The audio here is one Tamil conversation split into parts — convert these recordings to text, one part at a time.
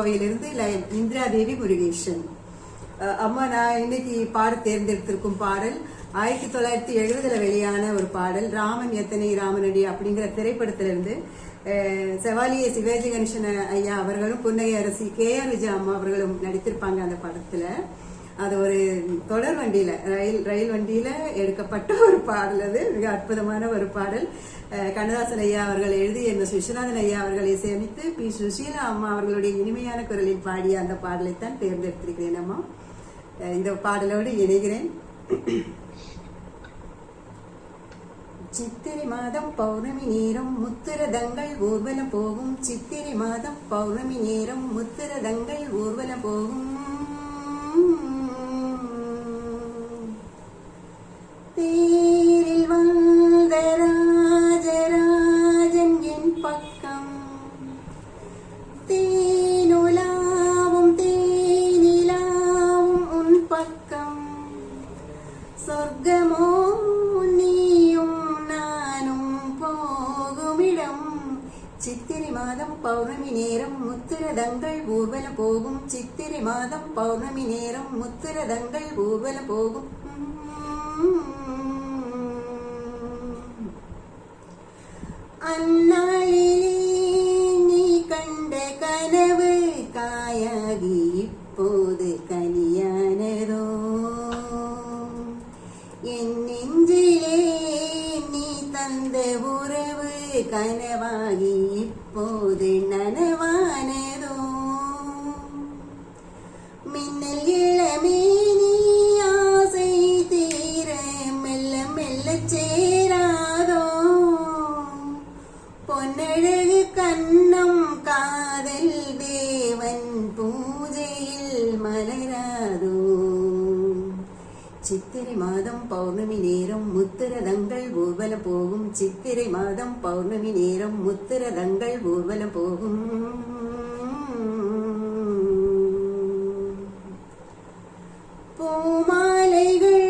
கோவையிலிருந்து இந்திரா தேவி முருகேஷன் அம்மா நான் இன்னைக்கு பாட தேர்ந்தெடுத்திருக்கும் பாடல். ஆயிரத்தி தொள்ளாயிரத்தி எழுபதுல வெளியான ஒரு பாடல். ராமன் எத்தனை ராமனடி அப்படிங்கிற திரைப்படத்திலிருந்து செவாலிய சிவாஜி கணேசன் ஐயா அவர்களும் புன்னகை அரசி கே ஆர் விஜய் அம்மா அவர்களும் நடித்திருப்பாங்க அந்த படத்துல. அது ஒரு தொடர் வண்டியில ரயில் ரயில் வண்டியில எடுக்கப்பட்ட ஒரு பாடல் அது. மிக அற்புதமான ஒரு பாடல். கண்ணதாசன் ஐயா அவர்கள் எழுதி என் சுஷிநாதன் ஐயா அவர்களை சேமித்து பி. சுஷீலா அம்மா அவர்களுடைய இனிமையான குரலில் பாடிய அந்த பாடலைத்தான் தேர்ந்தெடுத்திருக்கிறேன் அம்மா. இந்த பாடலோடு இணைகிறேன். சித்திரை மாதம் பௌர்ணமி நேரம் முத்திரதங்கள் ஊர்வலம் போகும். சித்திரை மாதம் பௌர்ணமி நேரம் முத்திரதங்கள் ஊர்வலம் போகும். சொர்க்கமோ நீயும் நானும் போகுமிடம் சித்திரை மாதம் பௌர்ணமி நேரம் முத்திரதங்கள் ஊர்வலம் போகும் சித்திரை மாதம் பௌர்ணமி நேரம் முத்திரதங்கள் ஊர்வலம் போகும் அந்நாளிலே நீ கண்ட கனவு காயாகி அந்த உறவு கனவாகி இப்போது நனவானதோ? மின்னல் இளமேனி ஆசை தீர மெல்ல மெல்ல சேராதோ? பொன்னழகு கண்ணம் காதல் தேவன் பூஜையில் மலராதோ? சித்திரை மாதம் பௌர்ணமி நேரம் முத்திரதங்கள் ஊர்வலம் போகும். சித்திரை மாதம் பௌர்ணமி நேரம் முத்திரதங்கள் ஊர்வலம் போகும். பூமாலைகள்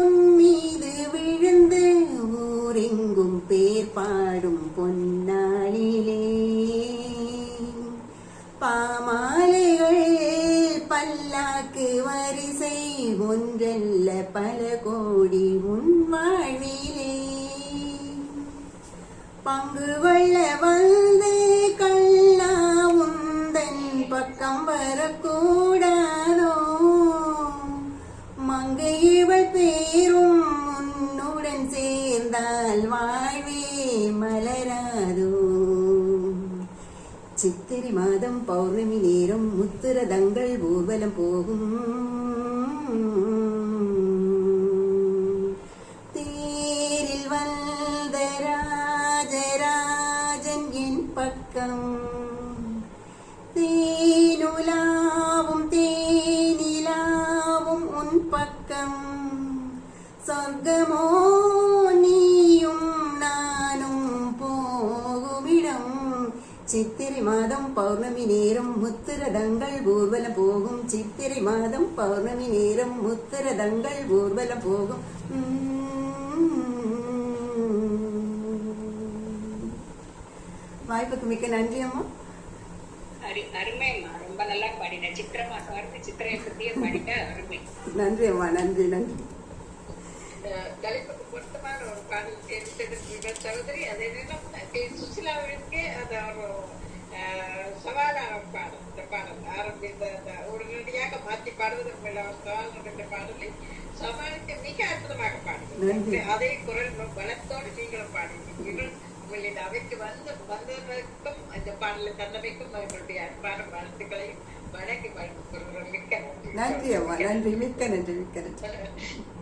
உன் மீது விழுந்து ஊரெங்கும் பேர் பாடும் பொன்னாளிலே. பாமாலைகள் பல்லாக்கு வர பல கோடி உன் வாழ்விலே பங்கு கொள்ள வந்து கல்லா உந்தன் பக்கம் வரக்கூடாதோ? மங்கை இவள் பேரும் உன்னுடன் சேர்ந்தால் வாழ்வே மலராதோ? சித்திரை மாதம் பௌர்ணமி நேரம் முத்திரதங்கள் ஊர்வலம் போகும். என் பக்கம் தேனுலாவும் தேனிலாவும் உன் பக்கம் சொர்க்கமோ நீயும் நானும் போகுமிடம் சித்திரை மாதம் பௌர்ணமி நேரம் முத்திரதங்கள் ஊர்வலம் போகும் சித்திரை மாதம் பௌர்ணமி நேரம் முத்திரதங்கள் ஊர்வலம் போகும் வாய்ப்புக்கு மிக்க நன்றி அம்மா. அரு- அருமைம்மா ரொம்ப நல்லா பாடின. சித்திரமா சார்ந்து சித்திரையை பத்தியே பாடிட்ட அருமை. நன்றி அம்மா. நன்றி நன்றி. தலைப்புக்கு பொருத்தமான ஒரு பாடல் தேர்ந்தெடுத்த சகோதரி அதே நேரம் கே. சுசிலாவிற்கு அது ஒரு அஹ், சவாலான பாடல். இந்த பாடல் ஆரம்பித்த அந்த உடனடியாக மாற்றி பாடுவது உங்களை ஒரு சவால் நிறைந்த பாடலை சமாளித்து மிக அற்புதமாக. பாடுது அதே குரல் பலத்தோடு நீங்களும் பாடினீர்கள் உங்களின் அவைக்கு வந்து வந்ததற்கும் அந்த பாடலை தந்தமைக்கும் எங்களுடைய அன்பான வாழ்த்துக்களையும் வணங்கி வாழ்த்து மிக்க நன்றி. நன்றி. மிக்க நன்றி. மிக்க நன்றி.